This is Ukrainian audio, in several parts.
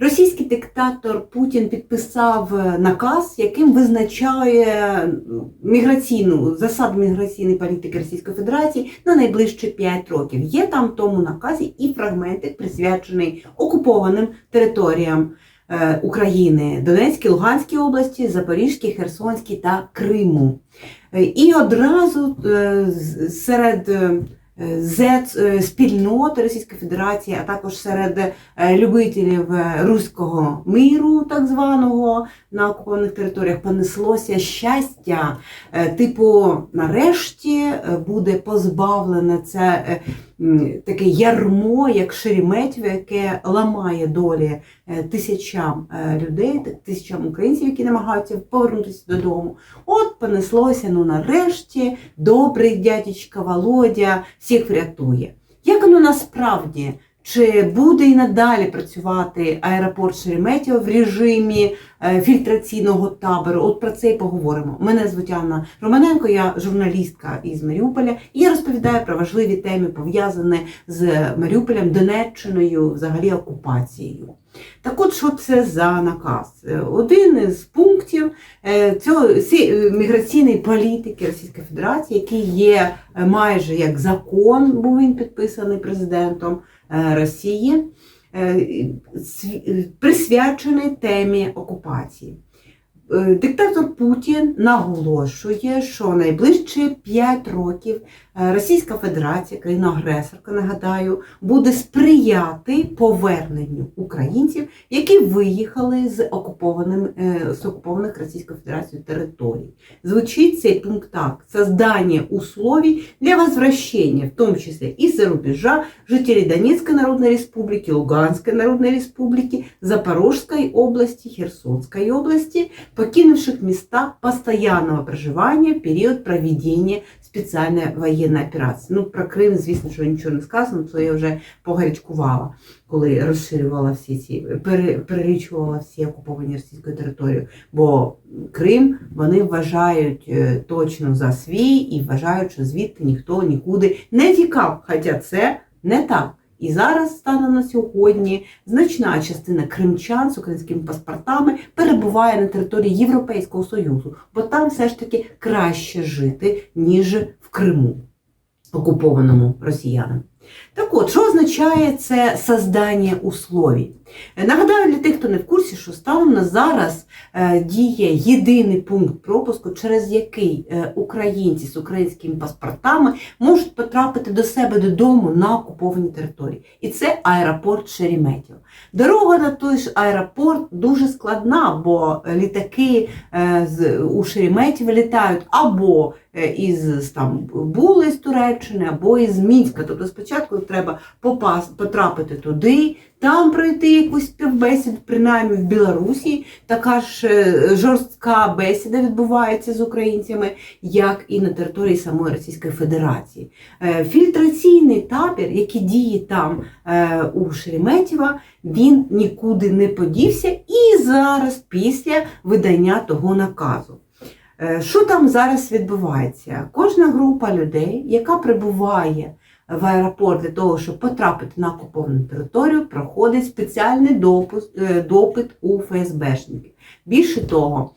Російський диктатор Путін підписав е, наказ, яким визначає міграційну засаду міграційної політики Російської Федерації на найближчі 5 років. Є там в тому наказі і фрагментик, присвячений окупованим територіям е, України Донецькій, Луганській області, Запорізькій, Херсонській та Криму. Е, І одразу е, серед Z е, спільноти Російської Федерації, а також серед е, любителів е, руського миру, так званого на окупованих територіях, понеслося щастя. Типу, нарешті буде позбавлене це таке ярмо, як Шереметьєво, яке ламає долі е, тисячам е, людей, тисячам українців, які намагаються повернутися додому. От понеслося, ну нарешті, добрий дядечка Володя всіх врятує. Як воно насправді? Чи буде і надалі працювати аеропорт Шереметьєво в режимі е, фільтраційного табору? От про це і поговоримо. Мене звуть Анна Романенко, я журналістка із Маріуполя, і я розповідаю про важливі теми, пов'язані з Маріуполем, Донеччиною, взагалі окупацією. Так от, що це за наказ? Е, Один із пунктів е, цього е, міграційної політики Російської Федерації, який є майже як закон, був він підписаний президентом Росії, присвячений темі окупації. Е, Диктатор Путін наголошує, що найближчі 5 років е, Російська Федерація, країна-агресорка, нагадаю, буде сприяти поверненню українців, які виїхали з окупованим е, з окупованих Російською Федерацією територій. Звучить цей пункт так: создание условий для возвращения, в том числе и за рубежа, жителей Донецкой Народной Республики, Луганской Народной Республики, Запорожской области, Херсонской области, покинувших места постоянного проживания в период проведения спеціальної воєнної операції. Ну, про Крим, звісно, що нічого не сказано, то я вже погарячкувала, коли розширювала всі ці, пере- перелічувала всі окуповані російською територією. Бо Крим вони вважають е, точно за свій і вважають, що звідти ніхто нікуди не тікав. Хоча це не так. І зараз, станом на сьогодні, значна частина кримчан з українськими паспортами перебуває на території Європейського Союзу, бо там все ж таки краще жити, ніж в Криму, окупованому росіянами. Так от, що означає це создання условій? Е, Нагадаю для тих, хто не в курсі, що станом на зараз е, діє єдиний пункт пропуску, через який е, українці з українськими паспортами можуть потрапити до себе додому на окуповані території. І це аеропорт Шереметьєво. Дорога на той ж аеропорт дуже складна, бо літаки у Шереметьєво літають або е, із Стамбула, з Туреччини, або із Мінська. Тобто спочатку треба попас, потрапити туди, там пройти якусь співбесіду, принаймні в Білорусі. Така ж е, жорстка бесіда відбувається з українцями, як і на території самої Російської Федерації. Е, Фільтраційний табір, який діє там у Шереметьєво, він нікуди не подівся і зараз після видання того наказу. Е, Що там зараз відбувається? Кожна група людей, яка прибуває в аеропорт для того, щоб потрапити на окуповану територію, проходить спеціальний е, допит у ФСБшників. Більше того,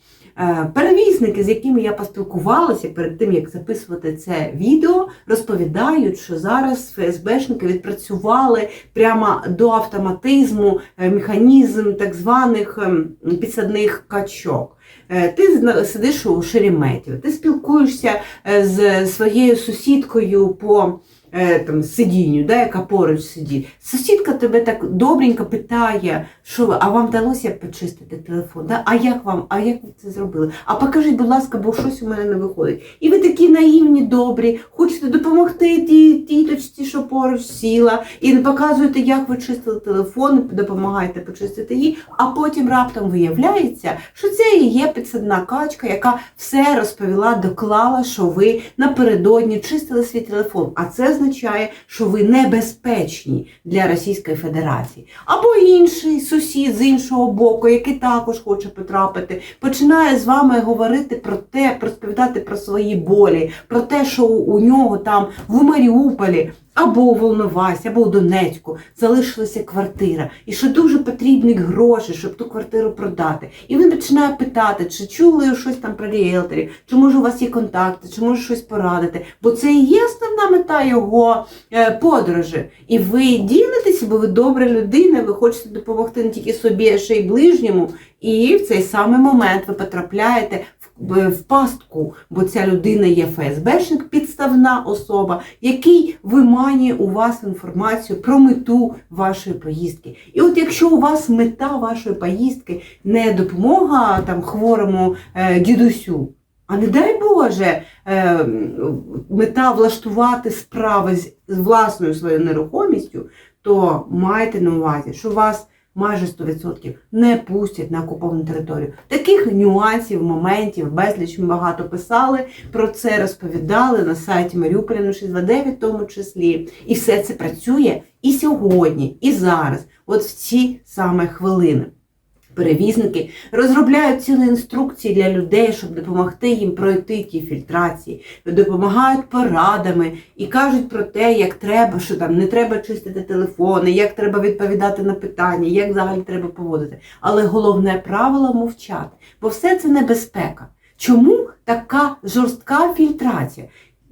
перевізники, з якими я поспілкувалася перед тим, як записувати це відео, розповідають, що зараз ФСБшники відпрацювали прямо до автоматизму е, механізм так званих ем, підсадних качок. Е, Ти сидиш у Шереметьєво, ти спілкуєшся е, з своєю сусідкою по е, там, сидінню, да, яка поруч сидить. Сусідка тебе так добренько питає, що ви, а вам вдалося почистити телефон? Да? А як вам? А як ви це зробили? А покажіть, будь ласка, бо щось у мене не виходить. І ви такі наївні, добрі, хочете допомогти тій тіточці, що поруч сіла, і показуєте, як ви чистили телефон, допомагаєте почистити її, а потім раптом виявляється, що це і є підсадна качка, яка все розповіла, доклала, що ви напередодні чистили свій телефон. А це означає, що ви небезпечні для Російської Федерації. Або інший сусід з іншого боку, який також хоче потрапити, починає з вами говорити про те, розповідати про свої болі, про те, що у нього там в Маріуполі або у Волновасі, або у Донецьку залишилася квартира, і що дуже потрібні гроші, щоб ту квартиру продати. І він починає питати, чи чули щось там про ріелторів, чи може у вас є контакти, чи може щось порадити. Бо це і є основна мета його е, подорожі. І ви ділитеся, бо ви добра людина, ви хочете допомогти не тільки собі, а ще й ближньому. І в цей самий момент ви потрапляєте в, пастку, бо ця людина є ФСБшник, підставна особа, який виманює у вас інформацію про мету вашої поїздки. І от якщо у вас мета вашої поїздки не допомога там хворому е, дідусю, а не дай Боже, е, мета влаштувати справи з, власною своєю нерухомістю, то майте на увазі, що вас майже 100% не пустять на окуповану територію. Таких нюансів, моментів, безліч ми багато писали, про це розповідали на сайті Маріуполя 629 в тому числі. І все це працює і сьогодні, і зараз, от в ці саме хвилини. Перевізники розробляють цілі інструкції для людей, щоб допомогти їм пройти ті фільтрації, допомагають порадами і кажуть про те, як треба, що там не треба чистити телефони, як треба відповідати на питання, як взагалі треба поводити. Але головне правило мовчати, бо все це небезпека. Чому така жорстка фільтрація?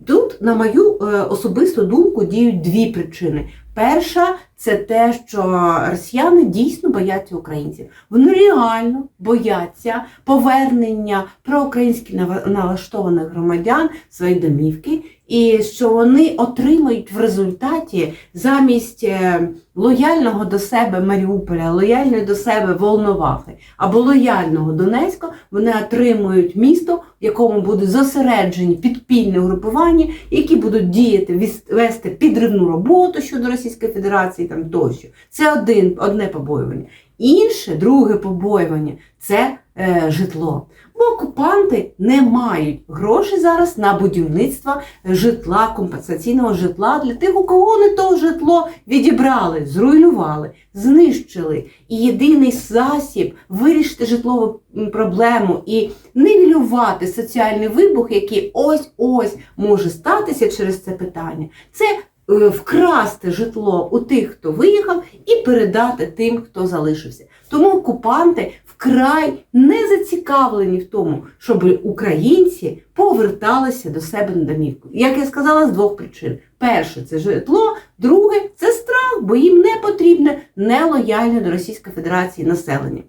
Тут, на мою е, особисту думку, діють дві причини. Перша це те, що росіяни дійсно бояться українців. Вони реально бояться повернення проукраїнськи налаштованих громадян в домівки, і що вони отримають в результаті замість е, лояльного до себе Маріуполя, лояльної до себе Волновахи або лояльного Донецька, вони отримують місто, в якому будуть зосереджені підпільні угрупування, які будуть діяти, вести підривну роботу щодо Російської Федерації там тощо. Це один, одне побоювання. Інше, друге побоювання це е, житло. Бо окупанти не мають грошей зараз на будівництво житла, компенсаційного житла для тих, у кого вони то житло відібрали, зруйнували, знищили. І єдиний засіб вирішити житлову проблему і нівелювати соціальний вибух, який ось-ось може статися через це питання, це вкрасти житло у тих, хто виїхав, і передати тим, хто залишився. Тому окупанти вкрай не зацікавлені в тому, щоб українці поверталися до себе на домівку. Як я сказала, з двох причин: перше це житло, друге бо їм не потрібне нелояльне до Російської Федерації населення.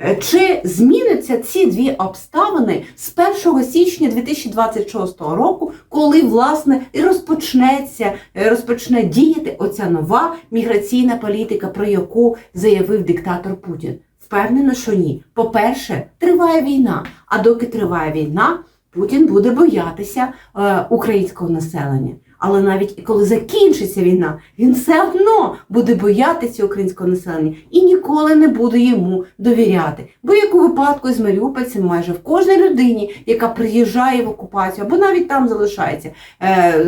Е, Чи зміняться ці дві обставини з 1 січня 2026 року, коли власне і розпочнеться е, розпочне діяти оця нова міграційна політика, про яку заявив диктатор Путін? Впевнена, що ні. По-перше, триває війна. А доки триває війна, Путін буде боятися е, українського населення. Але навіть коли закінчиться війна, він все одно буде боятися українського населення і ніколи не буде йому довіряти. Бо як у випадку з маріупольцем, майже в кожній людині, яка приїжджає в окупацію або навіть там залишається, е,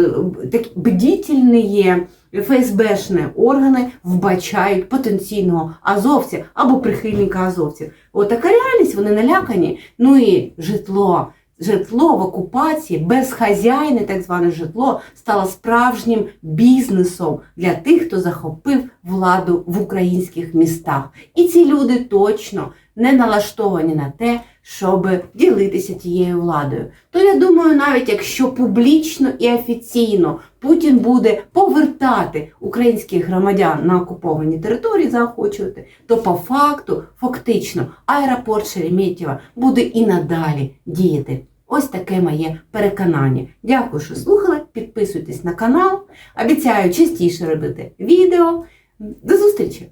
бдітельні є. ФСБшні органи вбачають потенційного азовця або прихильника азовців. Отака реальність, вони налякані. Ну і житло. Житло в окупації, безхазяйне так зване житло, стало справжнім бізнесом для тих, хто захопив владу в українських містах. І ці люди точно не налаштовані на те, щоб ділитися тією владою. То я думаю, навіть якщо публічно і офіційно Путін буде повертати українських громадян на окуповані території, заохочувати, то по факту, фактично, аеропорт Шереметьєва буде і надалі діяти. Ось таке моє переконання. Дякую, що слухали. Підписуйтесь на канал. Обіцяю частіше робити відео. До зустрічі!